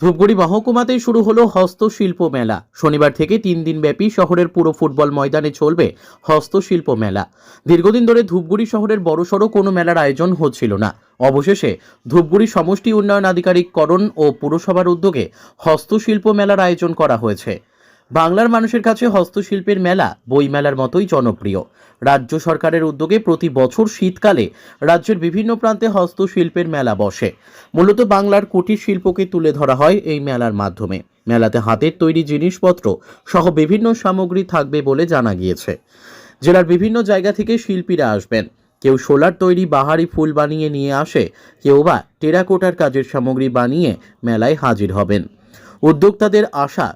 ধূপগুড়ি মহকুমাতেই শুরু হলো হস্তশিল্প মেলা। শনিবার থেকে তিন দিন ব্যাপী শহরের পুরো ফুটবল ময়দানে চলবে হস্তশিল্প মেলা। দীর্ঘদিন ধরে ধূপগুড়ি শহরের বড়সড় কোনো মেলার আয়োজন হচ্ছিল না। অবশেষে ধূপগুড়ি সমষ্টি উন্নয়ন আধিকারিক করণ ও পুরসভার উদ্যোগে হস্তশিল্প মেলার আয়োজন করা হয়েছে। বাংলার মানুষের কাছে হস্তশিল্পের মেলা বইমেলার মতোই জনপ্রিয়। রাজ্য সরকারের উদ্যোগে প্রতি বছর শীতকালে রাজ্যের বিভিন্ন প্রান্তে হস্তশিল্পের মেলা বসে। মূলত বাংলার কুটির শিল্পকে তুলে ধরা হয় এই মেলার মাধ্যমে। মেলাতে হাতের তৈরি জিনিসপত্র সহ বিভিন্ন সামগ্রী থাকবে বলে জানা গিয়েছে। জেলার বিভিন্ন জায়গা থেকে শিল্পীরা আসবেন। কেউ সোলার তৈরি বাহারি ফুল বানিয়ে নিয়ে আসে, কেউ বা টেরাকোটার কাজের সামগ্রী বানিয়ে মেলায় হাজির হবেন। উদ্যোক্তাদের আশা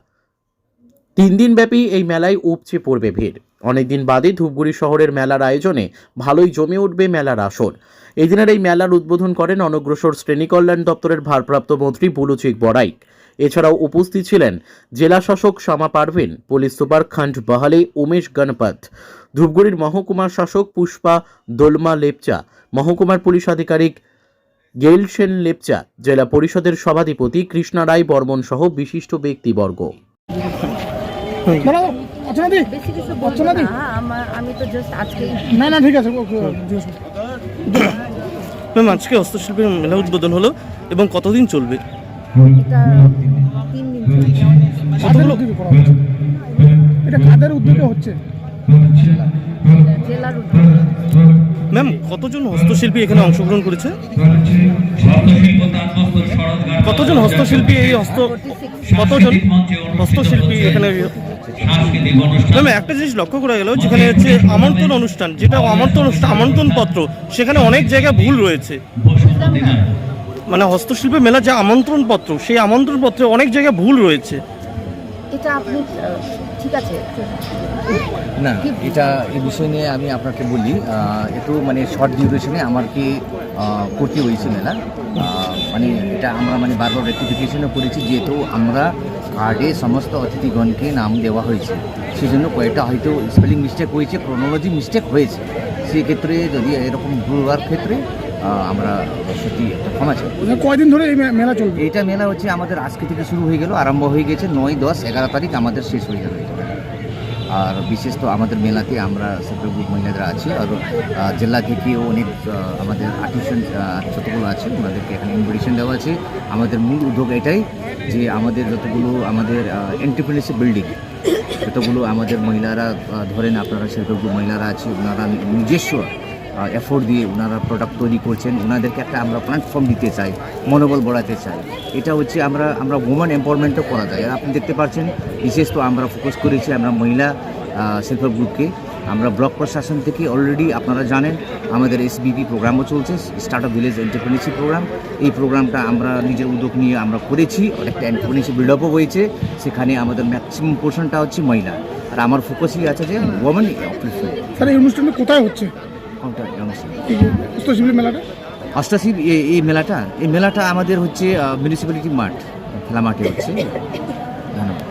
তিন দিনব্যাপী এই মেলায় উপচে পড়বে ভিড়। অনেকদিন বাদে ধূপগুড়ি শহরের মেলার আয়োজনে ভালোই জমে উঠবে মেলার আসর। এই দিনের এই মেলার উদ্বোধন করেন অনগ্রসর শ্রেণি কল্যাণ দপ্তরের ভারপ্রাপ্ত মন্ত্রী বুলুচিক বড়াইক। এছাড়াও উপস্থিত ছিলেন জেলা শাসক শামা পারভিন, পুলিশ সুপার খণ্ড বহালে উমেশ গণপত, ধূপগুড়ির মহকুমার শাসক পুষ্পা দোলমা লেপচা, মহকুমার পুলিশ আধিকারিক গেইল সেন লেপচা, জেলা পরিষদের সভাধিপতি কৃষ্ণা রায় বর্মন সহ বিশিষ্ট ব্যক্তিবর্গ। আমি তো জাস্ট আজকেই না না ঠিক আছে ম্যাম আজকে হস্তশিল্পের মেলা উদ্বোধন হলো এবং কতদিন চলবে? এটা কাদের উদ্যোগে হচ্ছে? জেলার উদ্যোগ। ম্যাম কতজন হস্তশিল্পী এখানে অংশগ্রহণ করেছে? কতজন হস্তশিল্পী এই হস্ত কতজন হস্তশিল্পী এখানে ম্যাম একটা জিনিস লক্ষ্য করা গেল, যেখানে হচ্ছে আমন্ত্রণ অনুষ্ঠান, যেটা আমন্ত্রণ আমন্ত্রণ পত্র সেখানে অনেক জায়গায় ভুল রয়েছে। মানে হস্তশিল্পের মেলা যে আমন্ত্রণ পত্র সেই আমন্ত্রণ পত্রে অনেক জায়গায় ভুল রয়েছে। এটা আপনি ঠিক আছে? না, এটা এই বিষয় নিয়ে আমি আপনাকে বলি একটু মানে শর্ট ডিউরেশনে আমার কি করতে হয়েছে মেলা। মানে এটা আমরা মানে বারবার রেক্টিফিকেশনও করেছি, যেহেতু আমরা কার্ডে সমস্ত অতিথিগণকে নাম দেওয়া হয়েছে। সেই জন্য কয়েকটা হয়তো স্পেলিং মিস্টেক হয়েছে ক্রোনোলজি মিস্টেক হয়েছে। সেক্ষেত্রে যদি এরকম ভুল হওয়ার ক্ষেত্রে আমরা সত্যি একটা ক্ষমা চাই। মানে কয়দিন ধরে এই মেলা চলবে? এইটা মেলা হচ্ছে আমাদের আজকে থেকে শুরু হয়ে গেল আরম্ভ হয়ে গেছে নয় দশ এগারো তারিখ আমাদের শেষ হয়ে যাবে আর বিশেষ তো আমাদের মেলাতে আমরা সেক্টর গ্রুপ মহিলারা আছি আর জেলা থেকেও অনেক আমাদের আর্টিস্টান যতগুলো আছে ওনাদেরকে এখানে ইনভিটেশন দেওয়া আছে। আমাদের মূল উদ্যোগ এটাই যে আমাদের যতগুলো আমাদের এন্টারপ্রিনারশিপ বিল্ডিং যতগুলো আমাদের মহিলারা ধরেন আপনারা সেক্টর গ্রুপ মহিলারা আছে ওনারা নিজস্ব এফোর্ট দিয়ে ওনারা প্রোডাক্ট তৈরি করছেন, ওনাদেরকে একটা আমরা প্ল্যাটফর্ম দিতে চাই, মনোবল বাড়াতে চাই। এটা হচ্ছে আমরা আমরা ওমেন এম্পাওয়ারমেন্টও করা যায়। আপনি দেখতে পাচ্ছেন, বিশেষ তো আমরা ফোকাস করেছি আমরা মহিলা সেলফ গ্রুপকে আমরা ব্লক প্রশাসন থেকে অলরেডি আপনারা জানেন, আমাদের এসবিপি প্রোগ্রামও চলছে start up village entrepreneurship programme এই প্রোগ্রামটা আমরা নিজের উদ্যোগ নিয়ে আমরা করেছি একটা এন্টারপ্রেনারশিপ বিল্ড আপও হয়েছে। সেখানে আমাদের ম্যাক্সিমাম পোর্শনটা হচ্ছে মহিলা। আর আমার ফোকাসই আছে যে ওমেন স্যার এই অনুষ্ঠানটা কোথায় হচ্ছে? এই হস্তশিল্পী মেলাটা? এই- এই মেলাটা? এই মেলাটা আমাদের হচ্ছে মিউনিসিপ্যালিটি মাঠ খেলা মাঠে হচ্ছে। ধন্যবাদ।